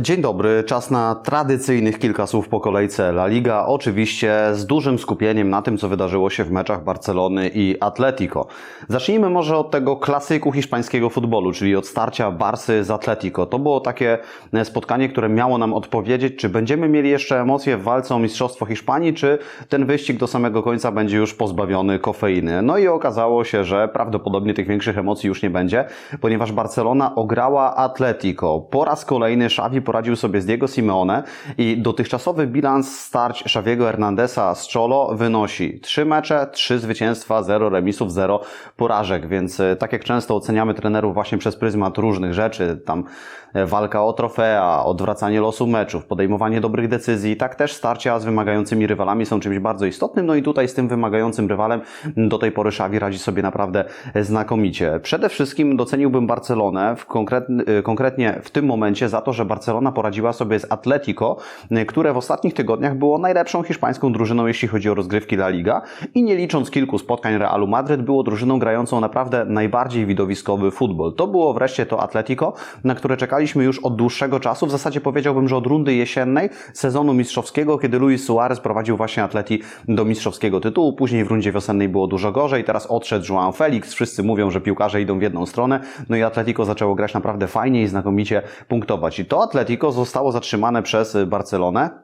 Dzień dobry, czas na tradycyjnych kilka słów po kolejce La Liga, oczywiście z dużym skupieniem na tym, co wydarzyło się w meczach Barcelony i Atletico. Zacznijmy może od tego klasyku hiszpańskiego futbolu, czyli od starcia Barsy z Atletico. To było takie spotkanie, które miało nam odpowiedzieć, czy będziemy mieli jeszcze emocje w walce o Mistrzostwo Hiszpanii, czy ten wyścig do samego końca będzie już pozbawiony kofeiny. No i okazało się, że prawdopodobnie tych większych emocji już nie będzie, ponieważ Barcelona ograła Atletico. Po raz kolejny Xavi poradził sobie z Diego Simeone i dotychczasowy bilans starć Xaviego Hernandeza z Cholo wynosi 3 mecze, 3 zwycięstwa, 0 remisów, 0 porażek, więc e, tak jak często oceniamy trenerów właśnie przez pryzmat różnych rzeczy, tam e, walka o trofea, odwracanie losu meczów, podejmowanie dobrych decyzji, tak też starcia z wymagającymi rywalami są czymś bardzo istotnym, no i tutaj z tym wymagającym rywalem do tej pory Xavi radzi sobie naprawdę znakomicie. Przede wszystkim doceniłbym Barcelonę, w e, konkretnie w tym momencie za to, że Barcelona poradziła sobie z Atletico, które w ostatnich tygodniach było najlepszą hiszpańską drużyną, jeśli chodzi o rozgrywki La Liga i nie licząc kilku spotkań Realu Madryt, było drużyną grającą naprawdę najbardziej widowiskowy futbol. To było wreszcie to Atletico, na które czekaliśmy już od dłuższego czasu. W zasadzie powiedziałbym, że od rundy jesiennej sezonu mistrzowskiego, kiedy Luis Suarez prowadził właśnie Atleti do mistrzowskiego tytułu. Później w rundzie wiosennej było dużo gorzej. Teraz odszedł João Felix. Wszyscy mówią, że piłkarze idą w jedną stronę. No i Atletico zaczęło grać naprawdę fajnie i znakomicie punktować. I to Atletico zostało zatrzymane przez Barcelonę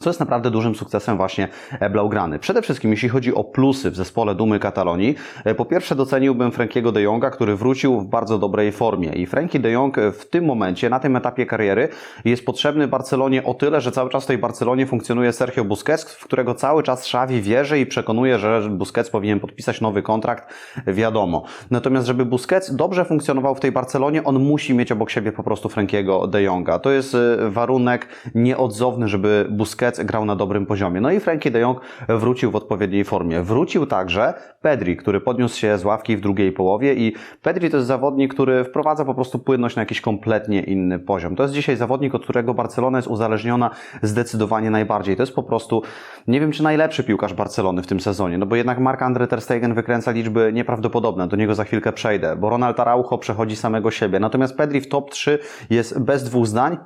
co jest naprawdę dużym sukcesem właśnie Blaugrany. Przede wszystkim jeśli chodzi o plusy w zespole Dumy Katalonii, e, po pierwsze doceniłbym Frankiego de Jonga, który wrócił w bardzo dobrej formie i Frankie de Jong w tym momencie, na tym etapie kariery jest potrzebny Barcelonie o tyle, że cały czas w tej Barcelonie funkcjonuje Sergio Busquets, w którego cały czas Xavi wierzy i przekonuje, że Busquets powinien podpisać nowy kontrakt, wiadomo. Natomiast żeby Busquets dobrze funkcjonował w tej Barcelonie, on musi mieć obok siebie po prostu Frankiego de Jonga. To jest e, warunek nieodzowny, żeby Busquets grał na dobrym poziomie. No i Frankie de Jong wrócił w odpowiedniej formie. Wrócił także Pedri, który podniósł się z ławki w drugiej połowie i Pedri to jest zawodnik, który wprowadza po prostu płynność na jakiś kompletnie inny poziom. To jest dzisiaj zawodnik, od którego Barcelona jest uzależniona zdecydowanie najbardziej. To jest po prostu, nie wiem czy najlepszy piłkarz Barcelony w tym sezonie, no bo jednak Marc-André Ter Stegen wykręca liczby nieprawdopodobne, do niego za chwilkę przejdę, bo Ronald Araujo przechodzi samego siebie. Natomiast Pedri w top 3 jest bez dwóch zdań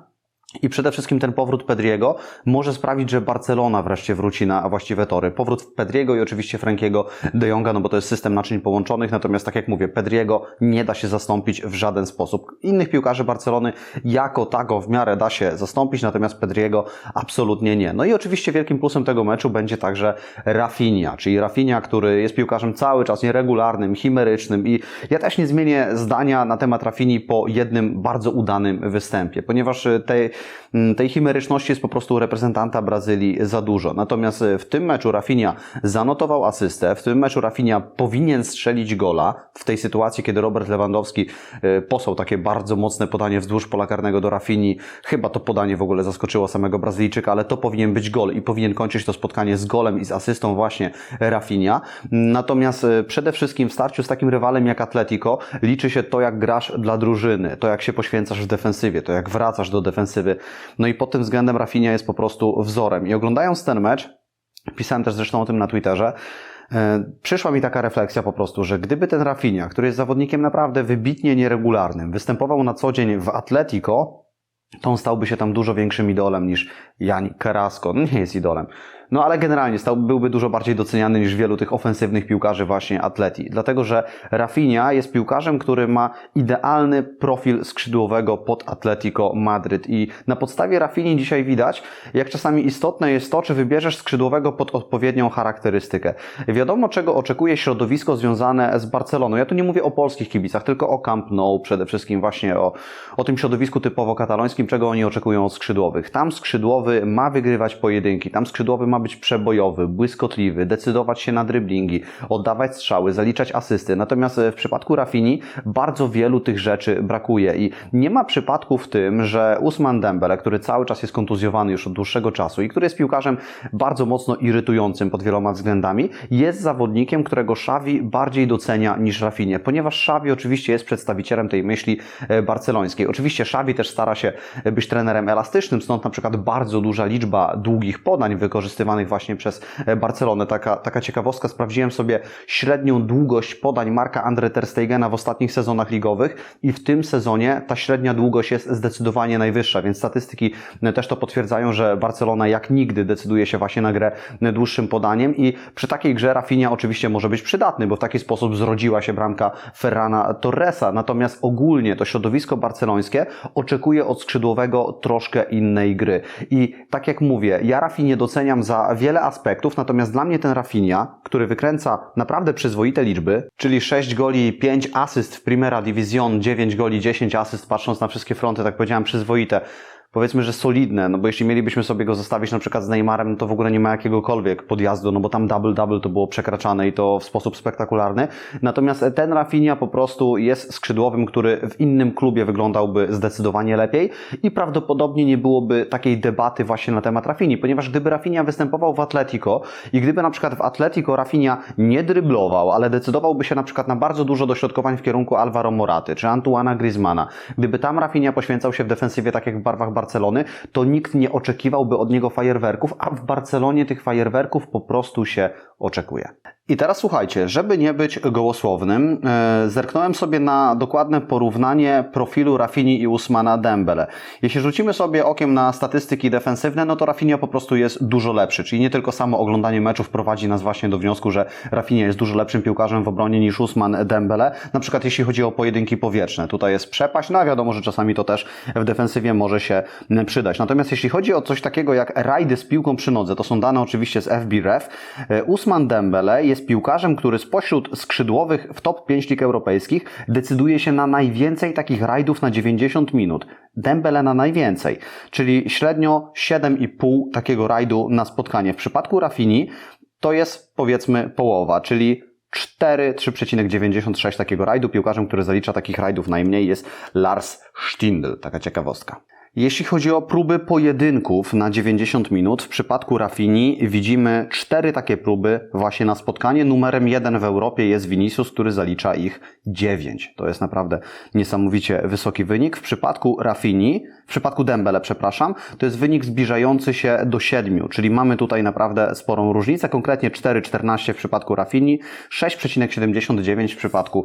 i przede wszystkim ten powrót Pedriego może sprawić, że Barcelona wreszcie wróci na właściwe tory. Powrót Pedriego i oczywiście Frankiego de Jonga, no bo to jest system naczyń połączonych, natomiast tak jak mówię, Pedriego nie da się zastąpić w żaden sposób. Innych piłkarzy Barcelony jako tako w miarę da się zastąpić, natomiast Pedriego absolutnie nie. No i oczywiście wielkim plusem tego meczu będzie także Rafinha, czyli Rafinha, który jest piłkarzem cały czas nieregularnym, chimerycznym i ja też nie zmienię zdania na temat Rafini po jednym bardzo udanym występie, ponieważ tej tej chimeryczności jest po prostu reprezentanta Brazylii za dużo. Natomiast e, w tym meczu Rafinha zanotował asystę, w tym meczu Rafinha powinien strzelić gola w tej sytuacji, kiedy Robert Lewandowski e, posłał takie bardzo mocne podanie wzdłuż pola karnego do Rafini. Chyba to podanie w ogóle zaskoczyło samego Brazylijczyka, ale to powinien być gol i powinien kończyć to spotkanie z golem i z asystą właśnie Rafinha. Natomiast e, przede wszystkim w starciu z takim rywalem jak Atletico liczy się to, jak grasz dla drużyny, to jak się poświęcasz w defensywie, to jak wracasz do defensywy, no i pod tym względem Rafinha jest po prostu wzorem. I oglądając ten mecz, pisałem też zresztą o tym na Twitterze, e, Przyszła mi taka refleksja po prostu, że gdyby ten Rafinha, który jest zawodnikiem naprawdę wybitnie nieregularnym, występował na co dzień w Atletico, to on stałby się tam dużo większym idolem niż Jan Carrasco. No nie jest idolem. No ale generalnie stał, byłby dużo bardziej doceniany niż wielu tych ofensywnych piłkarzy właśnie atleti. Dlatego, że Rafinha jest piłkarzem, który ma idealny profil skrzydłowego pod Atletico Madryt i na podstawie Rafini dzisiaj widać, jak czasami istotne jest to, czy wybierzesz skrzydłowego pod odpowiednią charakterystykę. Wiadomo, czego oczekuje środowisko związane z Barceloną. Ja tu nie mówię o polskich kibicach, tylko o Camp Nou, przede wszystkim właśnie o, o tym środowisku typowo katalońskim, czego oni oczekują od skrzydłowych. Tam skrzydłowy ma wygrywać pojedynki, tam skrzydłowy ma być przebojowy, błyskotliwy, decydować się na dryblingi, oddawać strzały, zaliczać asysty. Natomiast e, w przypadku Rafini bardzo wielu tych rzeczy brakuje i nie ma przypadku w tym, że Usman Dembele, który cały czas jest kontuzjowany już od dłuższego czasu i który jest piłkarzem bardzo mocno irytującym pod wieloma względami, jest zawodnikiem, którego Xavi bardziej docenia niż Rafinie, ponieważ Xavi oczywiście jest przedstawicielem tej myśli e, barcelońskiej. Oczywiście Xavi też stara się być trenerem elastycznym, stąd na przykład bardzo duża liczba długich podań wykorzystywanych wykorzystywanych właśnie przez e, Barcelonę. Taka, taka ciekawostka, sprawdziłem sobie średnią długość podań Marka Andre Ter Stegena w ostatnich sezonach ligowych i w tym sezonie ta średnia długość jest zdecydowanie najwyższa, więc statystyki e, też to potwierdzają, że Barcelona jak nigdy decyduje się właśnie na grę e, dłuższym podaniem i przy takiej grze Rafinha oczywiście może być przydatny, bo w taki sposób zrodziła się bramka Ferrana Torresa, natomiast ogólnie to środowisko barcelońskie oczekuje od skrzydłowego troszkę innej gry. I tak jak mówię, ja Rafinie doceniam za wiele aspektów, natomiast dla mnie ten Rafinha, który wykręca naprawdę przyzwoite liczby, czyli 6 goli, 5 asyst w Primera Division, 9 goli, 10 asyst, patrząc na wszystkie fronty, tak powiedziałem, przyzwoite, powiedzmy, że solidne, no bo jeśli mielibyśmy sobie go zostawić na przykład z Neymarem, no to w ogóle nie ma jakiegokolwiek podjazdu, no bo tam double-double to było przekraczane i to w sposób spektakularny. Natomiast ten Rafinha po prostu jest skrzydłowym, który w innym klubie wyglądałby zdecydowanie lepiej i prawdopodobnie nie byłoby takiej debaty właśnie na temat Rafini, ponieważ gdyby Rafinha występował w Atletico i gdyby na przykład w Atletico Rafinha nie dryblował, ale decydowałby się na przykład na bardzo dużo dośrodkowań w kierunku Alvaro Moraty czy Antuana Griezmana, gdyby tam Rafinha poświęcał się w defensywie tak jak w barwach Barcelony, to nikt nie oczekiwałby od niego fajerwerków, a w Barcelonie tych fajerwerków po prostu się oczekuje. I teraz słuchajcie, żeby nie być gołosłownym, e, zerknąłem sobie na dokładne porównanie profilu Rafini i Usmana Dembele. Jeśli rzucimy sobie okiem na statystyki defensywne, no to Rafinha po prostu jest dużo lepszy, czyli nie tylko samo oglądanie meczów prowadzi nas właśnie do wniosku, że Rafinha jest dużo lepszym piłkarzem w obronie niż Usman Dembele, na przykład jeśli chodzi o pojedynki powietrzne. Tutaj jest przepaść, no a wiadomo, że czasami to też w defensywie może się przydać. Natomiast jeśli chodzi o coś takiego jak rajdy z piłką przy nodze, to są dane oczywiście z FBref, e, Usman Dembele jest piłkarzem, który spośród skrzydłowych w top 5 lig europejskich decyduje się na najwięcej takich rajdów na 90 minut. Dembele na najwięcej, czyli średnio 7,5 takiego rajdu na spotkanie. W przypadku Rafini to jest powiedzmy połowa, czyli 4, 3,96 takiego rajdu. Piłkarzem, który zalicza takich rajdów najmniej jest Lars Stindl. Taka ciekawostka. Jeśli chodzi o próby pojedynków na 90 minut, w przypadku Rafini widzimy cztery takie próby właśnie na spotkanie. Numerem jeden w Europie jest Vinicius, który zalicza ich 9. To jest naprawdę niesamowicie wysoki wynik. W przypadku Rafini, w przypadku Dembele, przepraszam, to jest wynik zbliżający się do 7, czyli mamy tutaj naprawdę sporą różnicę, konkretnie 4,14 w przypadku Rafini, 6,79 w przypadku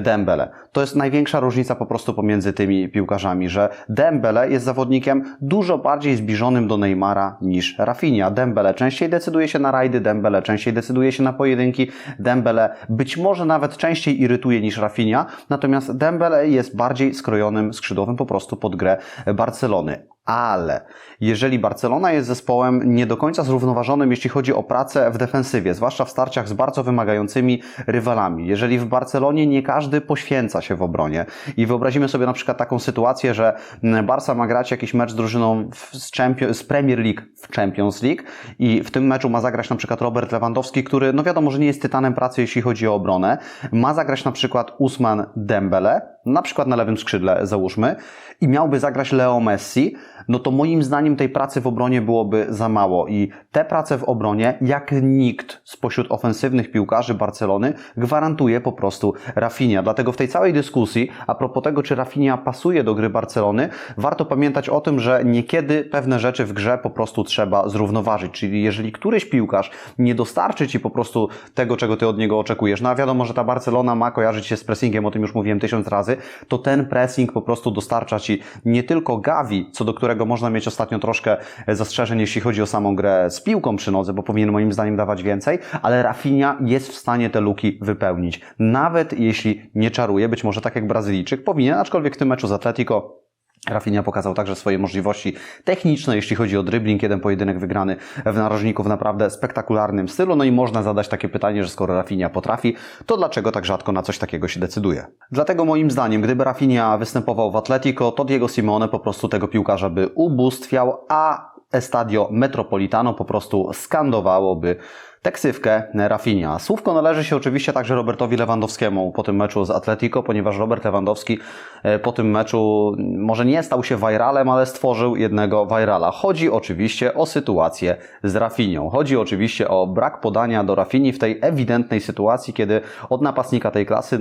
Dembele. To jest największa różnica po prostu pomiędzy tymi piłkarzami, że Dembele jest zawodnikiem dużo bardziej zbliżonym do Neymara niż Rafinha. Dembele częściej decyduje się na rajdy, Dembele częściej decyduje się na pojedynki, Dembele być może nawet częściej irytuje niż Rafinha, natomiast Dembele jest bardziej skrojonym skrzydłowym po prostu pod grę Barcelony ale jeżeli Barcelona jest zespołem nie do końca zrównoważonym, jeśli chodzi o pracę w defensywie, zwłaszcza w starciach z bardzo wymagającymi rywalami, jeżeli w Barcelonie nie każdy poświęca się w obronie i wyobrazimy sobie na przykład taką sytuację, że Barca ma grać jakiś mecz z drużyną z, Champions, z Premier League w Champions League i w tym meczu ma zagrać na przykład Robert Lewandowski, który no wiadomo, że nie jest tytanem pracy, jeśli chodzi o obronę, ma zagrać na przykład Usman Dembele, na przykład na lewym skrzydle załóżmy, i miałby zagrać Leo Messi, no to moim zdaniem tej pracy w obronie byłoby za mało i te prace w obronie, jak nikt spośród ofensywnych piłkarzy Barcelony, gwarantuje po prostu Rafinha. Dlatego w tej całej dyskusji, a propos tego, czy Rafinha pasuje do gry Barcelony, warto pamiętać o tym, że niekiedy pewne rzeczy w grze po prostu trzeba zrównoważyć. Czyli jeżeli któryś piłkarz nie dostarczy Ci po prostu tego, czego Ty od niego oczekujesz, no a wiadomo, że ta Barcelona ma kojarzyć się z pressingiem, o tym już mówiłem tysiąc razy, to ten pressing po prostu dostarcza Ci nie tylko Gavi, co do którego można mieć ostatnio troszkę zastrzeżeń, jeśli chodzi o samą grę z piłką przy nodze, bo powinien moim zdaniem dawać więcej, ale Rafinha jest w stanie te luki wypełnić. Nawet jeśli nie czaruje, być może tak jak Brazylijczyk powinien, aczkolwiek w tym meczu z Atletico Rafinha pokazał także swoje możliwości techniczne, jeśli chodzi o dribbling, jeden pojedynek wygrany w narożniku w naprawdę spektakularnym stylu. No i można zadać takie pytanie, że skoro Rafinha potrafi, to dlaczego tak rzadko na coś takiego się decyduje? Dlatego moim zdaniem, gdyby Rafinha występował w Atletico, to Diego Simone po prostu tego piłkarza by ubóstwiał, a Estadio Metropolitano po prostu skandowałoby teksywkę Rafinha. Słówko należy się oczywiście także Robertowi Lewandowskiemu po tym meczu z Atletico, ponieważ Robert Lewandowski e, po tym meczu może nie stał się viralem, ale stworzył jednego virala. Chodzi oczywiście o sytuację z Rafinhą. Chodzi oczywiście o brak podania do Rafini w tej ewidentnej sytuacji, kiedy od napastnika tej klasy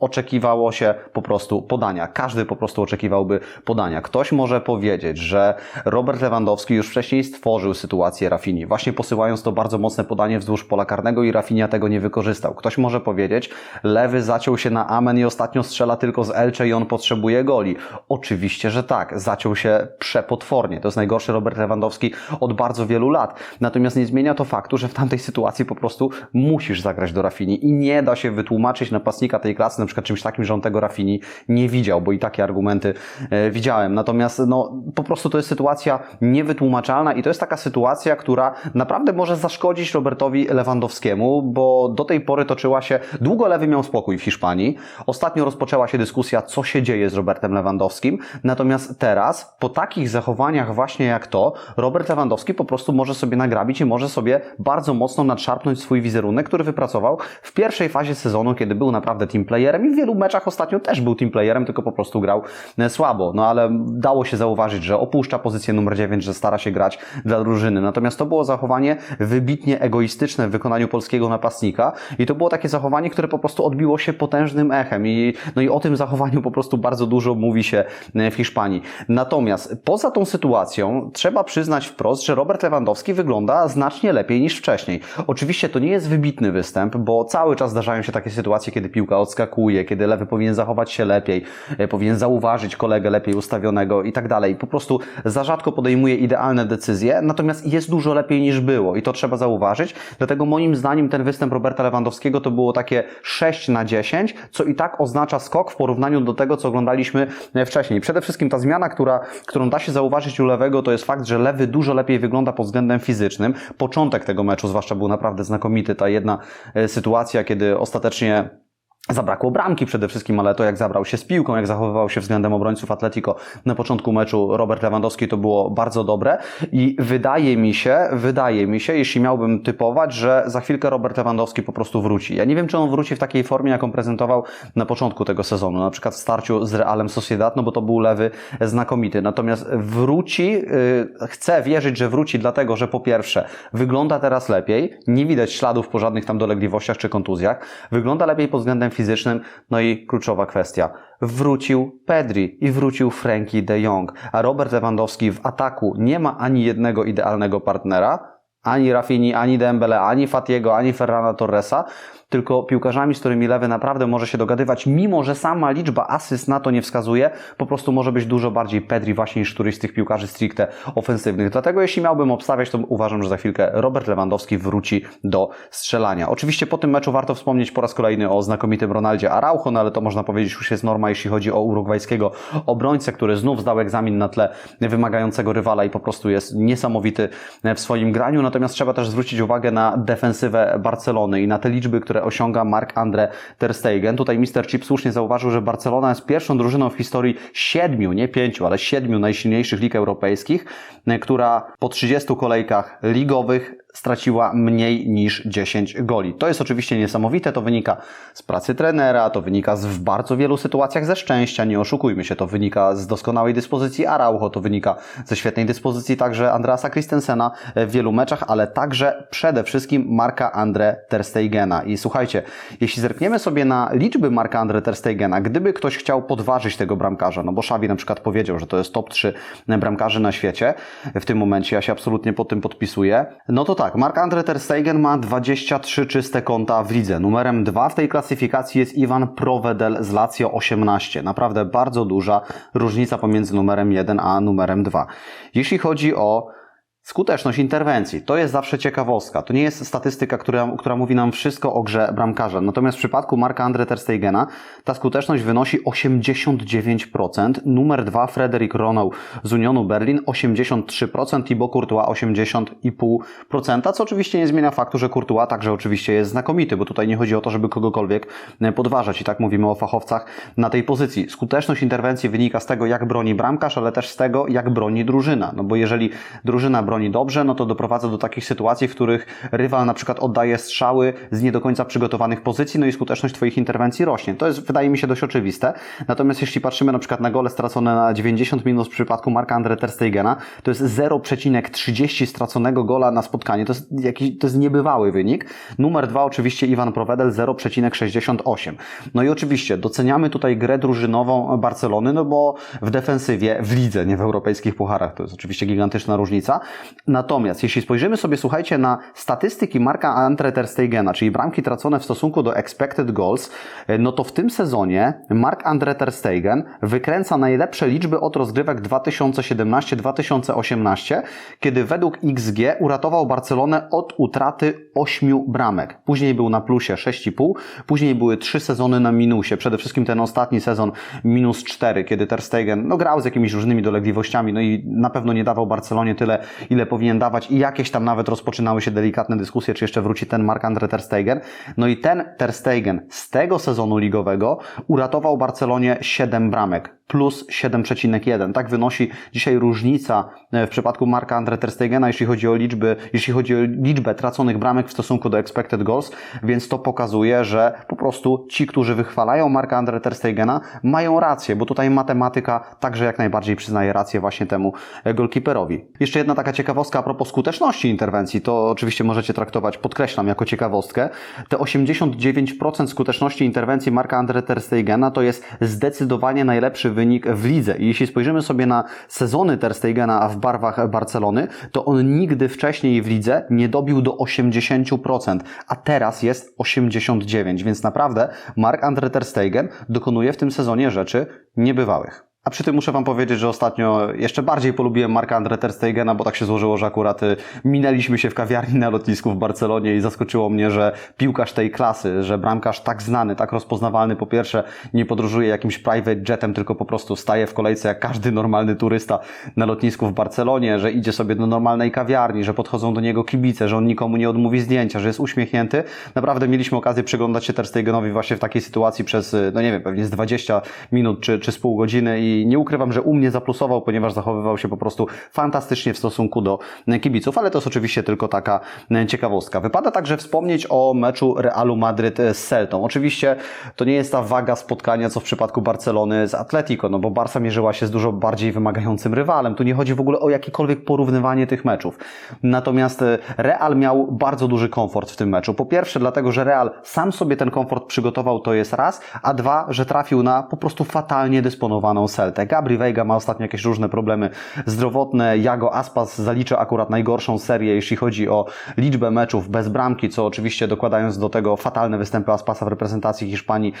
oczekiwało się po prostu podania. Każdy po prostu oczekiwałby podania. Ktoś może powiedzieć, że Robert Lewandowski już wcześniej stworzył sytuację Rafini, właśnie posyłając to bardzo mocne podanie wzdłuż pola karnego i Rafinha tego nie wykorzystał. Ktoś może powiedzieć, lewy zaciął się na amen i ostatnio strzela tylko z Elche i on potrzebuje goli. Oczywiście, że tak. Zaciął się przepotwornie. To jest najgorszy Robert Lewandowski od bardzo wielu lat. Natomiast nie zmienia to faktu, że w tamtej sytuacji po prostu musisz zagrać do Rafini i nie da się wytłumaczyć napastnika tej klasy na przykład czymś takim, że on tego Rafini nie widział, bo i takie argumenty e, widziałem. Natomiast no, po prostu to jest sytuacja niewytłumaczalna i to jest taka sytuacja, która naprawdę może zaszkodzić Robertowi Lewandowskiemu, bo do tej pory toczyła się, długo lewy miał spokój w Hiszpanii. Ostatnio rozpoczęła się dyskusja, co się dzieje z Robertem Lewandowskim. Natomiast teraz, po takich zachowaniach właśnie jak to, Robert Lewandowski po prostu może sobie nagrabić i może sobie bardzo mocno nadszarpnąć swój wizerunek, który wypracował w pierwszej fazie sezonu, kiedy był naprawdę team playerem i w wielu meczach ostatnio też był team playerem, tylko po prostu grał e, słabo. No ale dało się zauważyć, że opuszcza pozycję numer 9, że stara się grać dla drużyny. Natomiast to było zachowanie wybitnie egoistyczne w wykonaniu polskiego napastnika i to było takie zachowanie, które po prostu odbiło się potężnym echem i, no i o tym zachowaniu po prostu bardzo dużo mówi się e, w Hiszpanii. Natomiast poza tą sytuacją trzeba przyznać wprost, że Robert Lewandowski wygląda znacznie lepiej niż wcześniej. Oczywiście to nie jest wybitny występ, bo cały czas zdarzają się takie sytuacje, kiedy piłka odskakuje, kiedy lewy powinien zachować się lepiej, e, powinien zauważyć kolegę lepiej ustawionego i tak dalej. Po prostu za rzadko podejmuje idealne decyzje, natomiast jest dużo lepiej niż było i to trzeba zauważyć. Dlatego moim zdaniem ten występ Roberta Lewandowskiego to było takie 6 na 10, co i tak oznacza skok w porównaniu do tego, co oglądaliśmy e, wcześniej. Przede wszystkim ta zmiana, która, którą da się zauważyć u lewego, to jest fakt, że lewy dużo lepiej wygląda pod względem fizycznym. Początek tego meczu zwłaszcza był naprawdę znakomity. Ta jedna e, sytuacja, kiedy ostatecznie Zabrakło bramki przede wszystkim, ale to jak zabrał się z piłką, jak zachowywał się względem obrońców Atletico na początku meczu Robert Lewandowski to było bardzo dobre i wydaje mi się, wydaje mi się, jeśli miałbym typować, że za chwilkę Robert Lewandowski po prostu wróci. Ja nie wiem, czy on wróci w takiej formie, jaką prezentował na początku tego sezonu, na przykład w starciu z Realem Sociedad, no bo to był lewy znakomity. Natomiast wróci, yy, chcę wierzyć, że wróci dlatego, że po pierwsze wygląda teraz lepiej, nie widać śladów po żadnych tam dolegliwościach czy kontuzjach, wygląda lepiej pod względem fizycznym. No i kluczowa kwestia. Wrócił Pedri i wrócił Frankie de Jong, a Robert Lewandowski w ataku nie ma ani jednego idealnego partnera, ani Rafini, ani Dembele, ani Fatiego, ani Ferrana Torresa, tylko piłkarzami, z którymi lewy naprawdę może się dogadywać, mimo że sama liczba asyst na to nie wskazuje, po prostu może być dużo bardziej Pedri właśnie niż któryś z tych piłkarzy stricte ofensywnych. Dlatego jeśli miałbym obstawiać, to uważam, że za chwilkę Robert Lewandowski wróci do strzelania. Oczywiście po tym meczu warto wspomnieć po raz kolejny o znakomitym Ronaldzie Araujo, no ale to można powiedzieć już jest norma, jeśli chodzi o urugwajskiego obrońcę, który znów zdał egzamin na tle wymagającego rywala i po prostu jest niesamowity w swoim graniu. Natomiast trzeba też zwrócić uwagę na defensywę Barcelony i na te liczby, które osiąga Mark-André Ter Stegen. Tutaj Mr. Chip słusznie zauważył, że Barcelona jest pierwszą drużyną w historii siedmiu, nie pięciu, ale siedmiu najsilniejszych lig europejskich, która po 30 kolejkach ligowych straciła mniej niż 10 goli. To jest oczywiście niesamowite, to wynika z pracy trenera, to wynika z w bardzo wielu sytuacjach ze szczęścia, nie oszukujmy się, to wynika z doskonałej dyspozycji Araujo, to wynika ze świetnej dyspozycji także Andreasa Christensena w wielu meczach, ale także przede wszystkim Marka Andre Terstegena. I słuchajcie, jeśli zerkniemy sobie na liczby Marka Andre Terstegena, gdyby ktoś chciał podważyć tego bramkarza, no bo Xavi na przykład powiedział, że to jest top 3 bramkarzy na świecie, w tym momencie ja się absolutnie pod tym podpisuję, no to tak, tak, Mark-Andre Ter Stegen ma 23 czyste konta w lidze. Numerem 2 w tej klasyfikacji jest Iwan Provedel z Lazio 18. Naprawdę bardzo duża różnica pomiędzy numerem 1 a numerem 2. Jeśli chodzi o Skuteczność interwencji to jest zawsze ciekawostka. To nie jest statystyka, która, która mówi nam wszystko o grze bramkarza. Natomiast w przypadku Marka Andre Terstegena ta skuteczność wynosi 89%. Numer 2 Frederick Ronau z Unionu Berlin 83%, Thibaut Courtois 80,5%, co oczywiście nie zmienia faktu, że Courtois także oczywiście jest znakomity, bo tutaj nie chodzi o to, żeby kogokolwiek e, podważać. I tak mówimy o fachowcach na tej pozycji. Skuteczność interwencji wynika z tego, jak broni bramkarz, ale też z tego, jak broni drużyna. No bo jeżeli drużyna broni broni dobrze, no to doprowadza do takich sytuacji, w których rywal na przykład oddaje strzały z nie do końca przygotowanych pozycji, no i skuteczność Twoich interwencji rośnie. To jest, wydaje mi się, dość oczywiste. Natomiast jeśli patrzymy na przykład na gole stracone na 90 minut w przypadku Marka Andre Ter Stegena, to jest 0,30 straconego gola na spotkanie. To jest, jakiś, to jest niebywały wynik. Numer dwa oczywiście Iwan Provedel 0,68. No i oczywiście doceniamy tutaj grę drużynową Barcelony, no bo w defensywie, w lidze, nie w europejskich pucharach, to jest oczywiście gigantyczna różnica. Natomiast jeśli spojrzymy sobie, słuchajcie, na statystyki Marka Andre Ter Stegena, czyli bramki tracone w stosunku do expected goals, no to w tym sezonie Mark Andre Ter Stegen wykręca najlepsze liczby od rozgrywek 2017-2018, kiedy według XG uratował Barcelonę od utraty 8 bramek. Później był na plusie 6,5, później były 3 sezony na minusie, przede wszystkim ten ostatni sezon minus 4, kiedy Ter Stegen no, grał z jakimiś różnymi dolegliwościami, no i na pewno nie dawał Barcelonie tyle, ile powinien dawać i jakieś tam nawet rozpoczynały się delikatne dyskusje, czy jeszcze wróci ten Marc-André Ter Stegen. No i ten Ter Stegen z tego sezonu ligowego uratował Barcelonie 7 bramek plus 7,1. Tak wynosi dzisiaj różnica w przypadku Marka Andre Ter Stegena, jeśli chodzi o liczby, jeśli chodzi o liczbę traconych bramek w stosunku do expected goals, więc to pokazuje, że po prostu ci, którzy wychwalają Marka Andre Ter Stegena, mają rację, bo tutaj matematyka także jak najbardziej przyznaje rację właśnie temu golkiperowi. Jeszcze jedna taka ciekawostka a propos skuteczności interwencji, to oczywiście możecie traktować, podkreślam, jako ciekawostkę. Te 89% skuteczności interwencji Marka Andre Ter Stegena to jest zdecydowanie najlepszy wynik w lidze. I jeśli spojrzymy sobie na sezony Ter Stegena w barwach Barcelony, to on nigdy wcześniej w lidze nie dobił do 80%, a teraz jest 89%, więc naprawdę Mark Andre Ter Stegen dokonuje w tym sezonie rzeczy niebywałych. A przy tym muszę Wam powiedzieć, że ostatnio jeszcze bardziej polubiłem Marka Andre Ter Stegena, bo tak się złożyło, że akurat y, minęliśmy się w kawiarni na lotnisku w Barcelonie i zaskoczyło mnie, że piłkarz tej klasy, że bramkarz tak znany, tak rozpoznawalny, po pierwsze nie podróżuje jakimś private jetem, tylko po prostu staje w kolejce jak każdy normalny turysta na lotnisku w Barcelonie, że idzie sobie do normalnej kawiarni, że podchodzą do niego kibice, że on nikomu nie odmówi zdjęcia, że jest uśmiechnięty. Naprawdę mieliśmy okazję przyglądać się Ter Stegenowi właśnie w takiej sytuacji przez, y, no nie wiem, pewnie z 20 minut czy, czy z pół godziny i nie ukrywam, że u mnie zaplusował, ponieważ zachowywał się po prostu fantastycznie w stosunku do kibiców, ale to jest oczywiście tylko taka ciekawostka. Wypada także wspomnieć o meczu Realu Madryt z Celtą. Oczywiście to nie jest ta waga spotkania, co w przypadku Barcelony z Atletico, no bo Barca mierzyła się z dużo bardziej wymagającym rywalem. Tu nie chodzi w ogóle o jakiekolwiek porównywanie tych meczów. Natomiast Real miał bardzo duży komfort w tym meczu. Po pierwsze, dlatego, że Real sam sobie ten komfort przygotował, to jest raz, a dwa, że trafił na po prostu fatalnie dysponowaną Celtę. Celtę. Gabri Veiga ma ostatnio jakieś różne problemy zdrowotne. Jago Aspas zalicza akurat najgorszą serię, jeśli chodzi o liczbę meczów bez bramki, co oczywiście dokładając do tego fatalne występy Aspasa w reprezentacji Hiszpanii,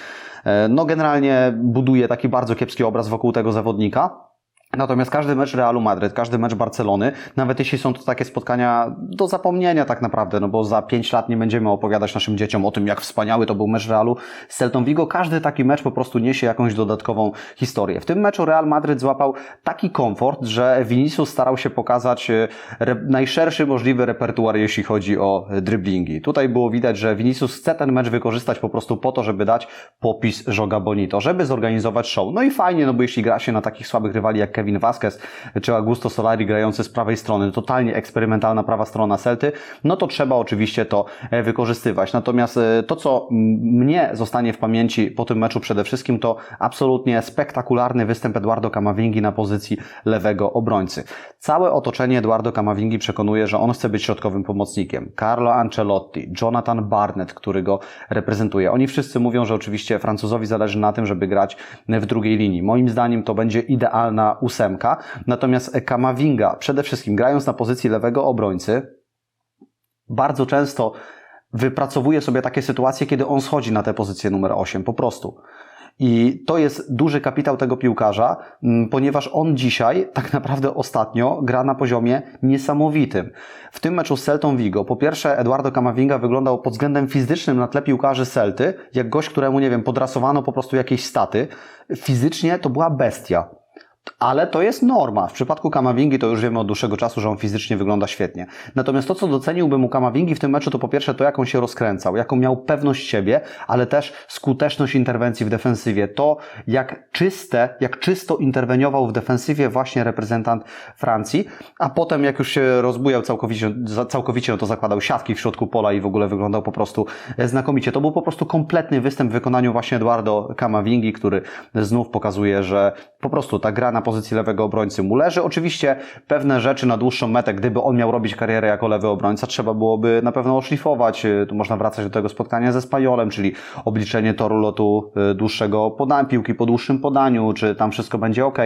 no generalnie buduje taki bardzo kiepski obraz wokół tego zawodnika. Natomiast każdy mecz Realu Madryt, każdy mecz Barcelony, nawet jeśli są to takie spotkania do zapomnienia tak naprawdę, no bo za pięć lat nie będziemy opowiadać naszym dzieciom o tym, jak wspaniały to był mecz Realu z Celtą Vigo, każdy taki mecz po prostu niesie jakąś dodatkową historię. W tym meczu Real Madryt złapał taki komfort, że Vinicius starał się pokazać e, najszerszy możliwy repertuar, jeśli chodzi o driblingi. Tutaj było widać, że Vinicius chce ten mecz wykorzystać po prostu po to, żeby dać popis Joga Bonito, żeby zorganizować show. No i fajnie, no bo jeśli gra się na takich słabych rywali jak Kevin Vasquez czy Augusto Solari grający z prawej strony, totalnie eksperymentalna prawa strona Celty, no to trzeba oczywiście to e, wykorzystywać. Natomiast e, to, co mnie zostanie w pamięci po tym meczu przede wszystkim, to absolutnie spektakularny występ Eduardo Camavingi na pozycji lewego obrońcy. Całe otoczenie Eduardo Camavingi przekonuje, że on chce być środkowym pomocnikiem. Carlo Ancelotti, Jonathan Barnett, który go reprezentuje. Oni wszyscy mówią, że oczywiście Francuzowi zależy na tym, żeby grać w drugiej linii. Moim zdaniem to będzie idealna ósemka. Natomiast Kamavinga, przede wszystkim grając na pozycji lewego obrońcy, bardzo często wypracowuje sobie takie sytuacje, kiedy on schodzi na tę pozycję numer 8, po prostu. I to jest duży kapitał tego piłkarza, ponieważ on dzisiaj, tak naprawdę ostatnio, gra na poziomie niesamowitym. W tym meczu z Celtą Vigo, po pierwsze, Eduardo Camavinga wyglądał pod względem fizycznym na tle piłkarzy Celty, jak gość, któremu, nie wiem, podrasowano po prostu jakieś staty. Fizycznie to była bestia. Ale to jest norma. W przypadku Kamavingi to już wiemy od dłuższego czasu, że on fizycznie wygląda świetnie. Natomiast to, co doceniłbym u Kamavingi w tym meczu, to po pierwsze to, jak on się rozkręcał, jaką miał pewność siebie, ale też skuteczność interwencji w defensywie. To, jak czyste, jak czysto interweniował w defensywie właśnie reprezentant Francji, a potem jak już się rozbujał całkowicie, całkowicie no to zakładał siatki w środku pola i w ogóle wyglądał po prostu znakomicie. To był po prostu kompletny występ w wykonaniu właśnie Eduardo Camavingi, który znów pokazuje, że po prostu ta gra na pozycji lewego obrońcy mu leży. Oczywiście pewne rzeczy na dłuższą metę, gdyby on miał robić karierę jako lewy obrońca, trzeba byłoby na pewno oszlifować. Tu można wracać do tego spotkania ze Spajolem, czyli obliczenie toru lotu y, dłuższego podania, piłki po dłuższym podaniu, czy tam wszystko będzie ok.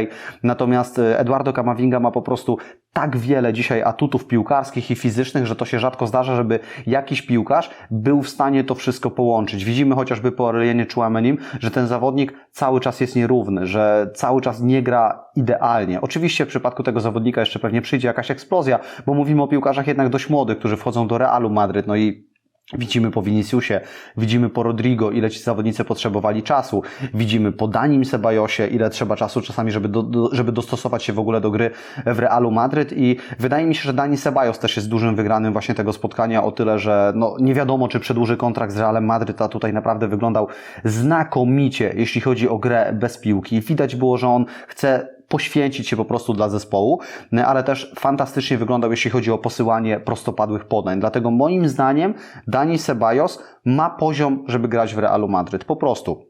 Natomiast y, Eduardo Camavinga ma po prostu tak wiele dzisiaj atutów piłkarskich i fizycznych, że to się rzadko zdarza, żeby jakiś piłkarz był w stanie to wszystko połączyć. Widzimy chociażby po Aurelienie Chouamenim, że ten zawodnik cały czas jest nierówny, że cały czas nie gra idealnie. Oczywiście w przypadku tego zawodnika jeszcze pewnie przyjdzie jakaś eksplozja, bo mówimy o piłkarzach jednak dość młodych, którzy wchodzą do Realu Madryt, no i Widzimy po Viniciusie, widzimy po Rodrigo, ile ci zawodnicy potrzebowali czasu. Widzimy po Danim Sebajosie, ile trzeba czasu czasami, żeby, do, żeby dostosować się w ogóle do gry w Realu Madryt. I wydaje mi się, że Dani Sebajos też jest dużym wygranym właśnie tego spotkania o tyle, że no, nie wiadomo, czy przedłuży kontrakt z Realem Madryt, a tutaj naprawdę wyglądał znakomicie, jeśli chodzi o grę bez piłki. Widać było, że on chce poświęcić się po prostu dla zespołu, ale też fantastycznie wyglądał, jeśli chodzi o posyłanie prostopadłych podań. Dlatego moim zdaniem Dani Ceballos ma poziom, żeby grać w Realu Madryt. Po prostu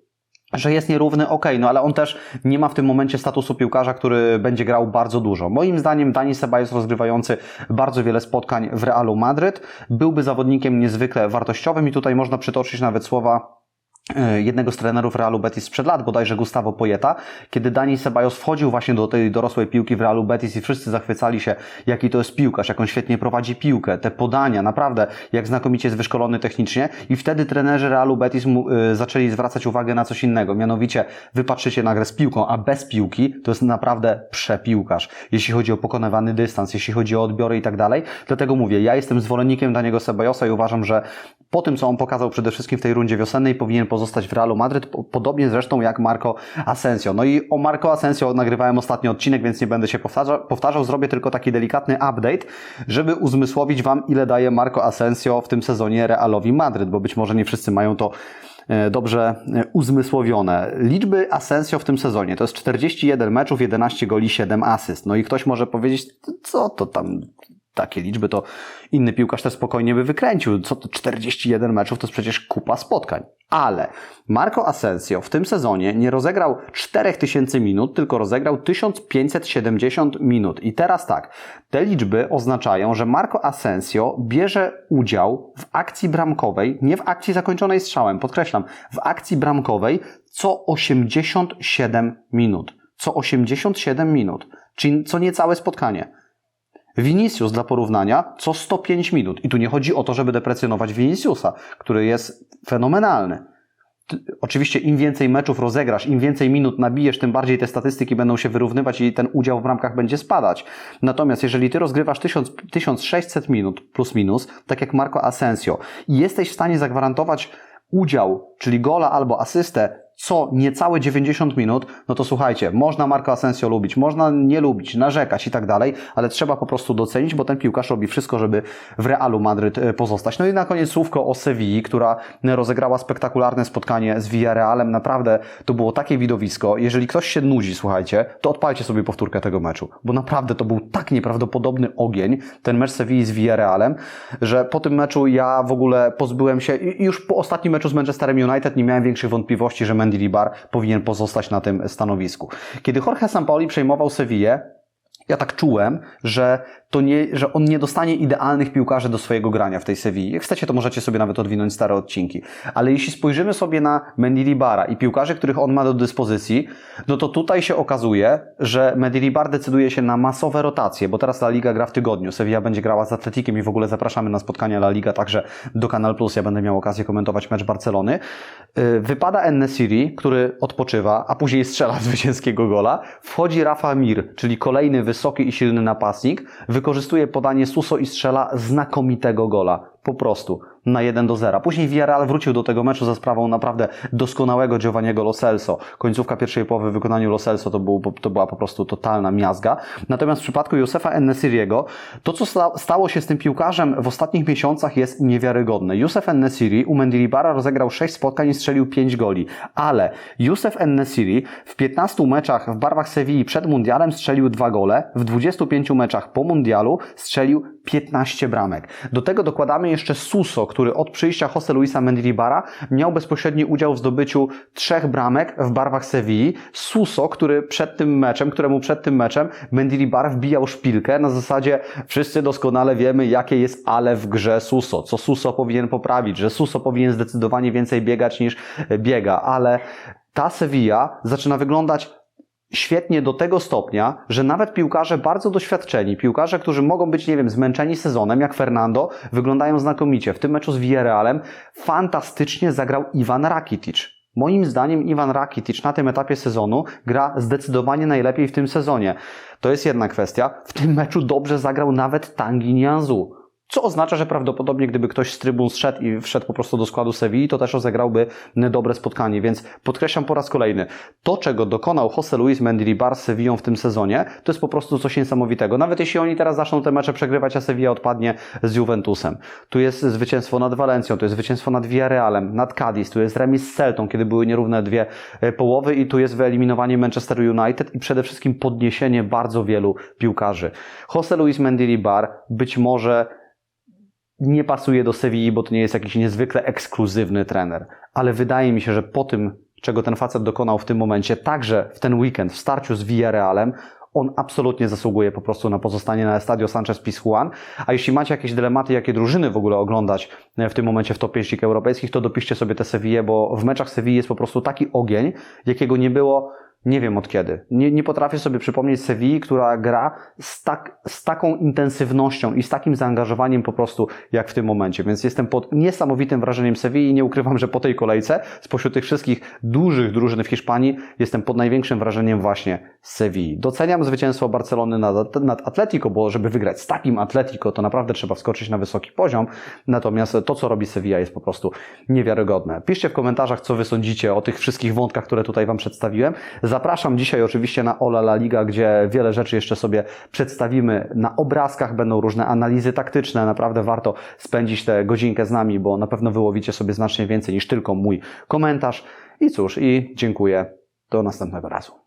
że jest nierówny, ok, no ale on też nie ma w tym momencie statusu piłkarza, który będzie grał bardzo dużo. Moim zdaniem Dani Ceballos rozgrywający bardzo wiele spotkań w Realu Madryt byłby zawodnikiem niezwykle wartościowym i tutaj można przytoczyć nawet słowa E, jednego z trenerów Realu Betis sprzed lat, bodajże Gustavo Poeta, kiedy Dani Ceballos wchodził właśnie do tej dorosłej piłki w Realu Betis i wszyscy zachwycali się, jaki to jest piłkarz, jak on świetnie prowadzi piłkę, te podania, naprawdę, jak znakomicie jest wyszkolony technicznie. I wtedy trenerzy Realu Betis mu, y, zaczęli zwracać uwagę na coś innego, mianowicie wy patrzycie na grę z piłką, a bez piłki to jest naprawdę przepiłkarz, jeśli chodzi o pokonywany dystans, jeśli chodzi o odbiory i tak dalej, dlatego mówię, ja jestem zwolennikiem Daniego Ceballosa i uważam, że po tym, co on pokazał przede wszystkim w tej rundzie wiosennej, powinien pozostać w Realu Madryt, podobnie zresztą jak Marco Asensio. No i o Marco Asensio nagrywałem ostatni odcinek, więc nie będę się powtarzał, powtarzał. Zrobię tylko taki delikatny update, żeby uzmysłowić Wam, ile daje Marco Asensio w tym sezonie Realowi Madryt, bo być może nie wszyscy mają to e, dobrze e, uzmysłowione. Liczby Asensio w tym sezonie to jest 41 meczów, 11 goli, 7 asyst. No i ktoś może powiedzieć, co to tam takie liczby, to inny piłkarz też spokojnie by wykręcił. Co to 41 meczów to jest przecież kupa spotkań. Ale Marco Asensio w tym sezonie nie rozegrał 4000 minut, tylko rozegrał 1570 minut. I teraz tak, te liczby oznaczają, że Marco Asensio bierze udział w akcji bramkowej, nie w akcji zakończonej strzałem, podkreślam, w akcji bramkowej co 87 minut. Co 87 minut, czyli co niecałe spotkanie. Vinicius dla porównania co 105 minut. I tu nie chodzi o to, żeby deprecjonować Viniciusa, który jest fenomenalny. Oczywiście im więcej meczów rozegrasz, im więcej minut nabijesz, tym bardziej te statystyki będą się wyrównywać i ten udział w bramkach będzie spadać. Natomiast jeżeli ty rozgrywasz 1000, 1600 minut plus minus, tak jak Marco Asensio i jesteś w stanie zagwarantować udział, czyli gola albo asystę co niecałe 90 minut, no to słuchajcie, można Marco Asensio lubić, można nie lubić, narzekać i tak dalej, ale trzeba po prostu docenić, bo ten piłkarz robi wszystko, żeby w Realu Madryt e, pozostać. No i na koniec słówko o Sewilli, która rozegrała spektakularne spotkanie z Villarrealem. Naprawdę to było takie widowisko. Jeżeli ktoś się nudzi, słuchajcie, to odpalcie sobie powtórkę tego meczu, bo naprawdę to był tak nieprawdopodobny ogień, ten mecz Sewilli z Villarrealem, że po tym meczu ja w ogóle pozbyłem się już po ostatnim meczu z Manchesterem United nie miałem większych wątpliwości, że Mendilibar powinien pozostać na tym stanowisku. Kiedy Jorge Sampaoli przejmował Sewillę, ja tak czułem, że to nie, że on nie dostanie idealnych piłkarzy do swojego grania w tej Sewilli. Jak chcecie, to możecie sobie nawet odwinąć stare odcinki. Ale jeśli spojrzymy sobie na Mendilibara i piłkarzy, których on ma do dyspozycji, no to tutaj się okazuje, że Mendilibar decyduje się na masowe rotacje, bo teraz La Liga gra w tygodniu. Sevilla będzie grała z Atletikiem i w ogóle zapraszamy na spotkania La Liga także do Kanal Plus. Ja będę miał okazję komentować mecz Barcelony. Y, wypada Ennesiri, który odpoczywa, a później strzela zwycięskiego gola. Wchodzi Rafa Mir, czyli kolejny wysoki i silny napastnik wykorzystuje podanie Suso i strzela znakomitego gola. Po prostu na 1 do 0. Później Villarreal wrócił do tego meczu za sprawą naprawdę doskonałego Giovanniego Lo Celso. Końcówka pierwszej połowy w wykonaniu Lo Celso to, był, to była po prostu totalna miazga. Natomiast w przypadku Józefa Ennesiriego, to co sta- stało się z tym piłkarzem w ostatnich miesiącach jest niewiarygodne. Józef Ennesiri u Mendilibara rozegrał 6 spotkań i strzelił 5 goli. Ale Józef Ennesiri w 15 meczach w barwach Sewilli przed Mundialem strzelił 2 gole, w 25 meczach po Mundialu strzelił 15 bramek. Do tego dokładamy jeszcze Suso, który od przyjścia Jose Luisa Mendilibara miał bezpośredni udział w zdobyciu trzech bramek w barwach Sewilli. Suso, który przed tym meczem, któremu przed tym meczem Mendilibar wbijał szpilkę. Na zasadzie wszyscy doskonale wiemy, jakie jest ale w grze Suso, co Suso powinien poprawić, że Suso powinien zdecydowanie więcej biegać niż biega, ale ta Sevilla zaczyna wyglądać świetnie do tego stopnia, że nawet piłkarze bardzo doświadczeni, piłkarze, którzy mogą być, nie wiem, zmęczeni sezonem, jak Fernando, wyglądają znakomicie. W tym meczu z Villarrealem fantastycznie zagrał Iwan Rakitic. Moim zdaniem Iwan Rakitic na tym etapie sezonu gra zdecydowanie najlepiej w tym sezonie. To jest jedna kwestia. W tym meczu dobrze zagrał nawet Tanguy Nianzou. Co oznacza, że prawdopodobnie gdyby ktoś z trybun zszedł i wszedł po prostu do składu Sewilli, to też rozegrałby dobre spotkanie. Więc podkreślam po raz kolejny, to czego dokonał Jose Luis Mendilibar z Sevillą w tym sezonie, to jest po prostu coś niesamowitego. Nawet jeśli oni teraz zaczną te mecze przegrywać, a Sevilla odpadnie z Juventusem. Tu jest zwycięstwo nad Walencją, tu jest zwycięstwo nad Villarrealem, nad Cadiz, tu jest remis z Celtą, kiedy były nierówne dwie e, połowy i tu jest wyeliminowanie Manchester United i przede wszystkim podniesienie bardzo wielu piłkarzy. Jose Luis Mendilibar być może nie pasuje do Sewilli, bo to nie jest jakiś niezwykle ekskluzywny trener. Ale wydaje mi się, że po tym, czego ten facet dokonał w tym momencie, także w ten weekend, w starciu z Villarrealem, on absolutnie zasługuje po prostu na pozostanie na Estadio Sanchez Pizjuan. A jeśli macie jakieś dylematy, jakie drużyny w ogóle oglądać w tym momencie w top 5 lig europejskich, to dopiszcie sobie te Sevillę, bo w meczach Sewilli jest po prostu taki ogień, jakiego nie było nie wiem od kiedy. Nie, nie potrafię sobie przypomnieć Sewilli, która gra z, tak, z taką intensywnością i z takim zaangażowaniem po prostu jak w tym momencie. Więc jestem pod niesamowitym wrażeniem Sewilli i nie ukrywam, że po tej kolejce, spośród tych wszystkich dużych drużyn w Hiszpanii, jestem pod największym wrażeniem właśnie Sewilli. Doceniam zwycięstwo Barcelony nad, nad Atletico, bo żeby wygrać z takim Atletico, to naprawdę trzeba wskoczyć na wysoki poziom. Natomiast to, co robi Sevilla jest po prostu niewiarygodne. Piszcie w komentarzach, co wy sądzicie o tych wszystkich wątkach, które tutaj wam przedstawiłem. Zapraszam dzisiaj oczywiście na Ola La Liga, gdzie wiele rzeczy jeszcze sobie przedstawimy. Na obrazkach będą różne analizy taktyczne. Naprawdę warto spędzić tę godzinkę z nami, bo na pewno wyłowicie sobie znacznie więcej niż tylko mój komentarz. I cóż, i dziękuję. Do następnego razu.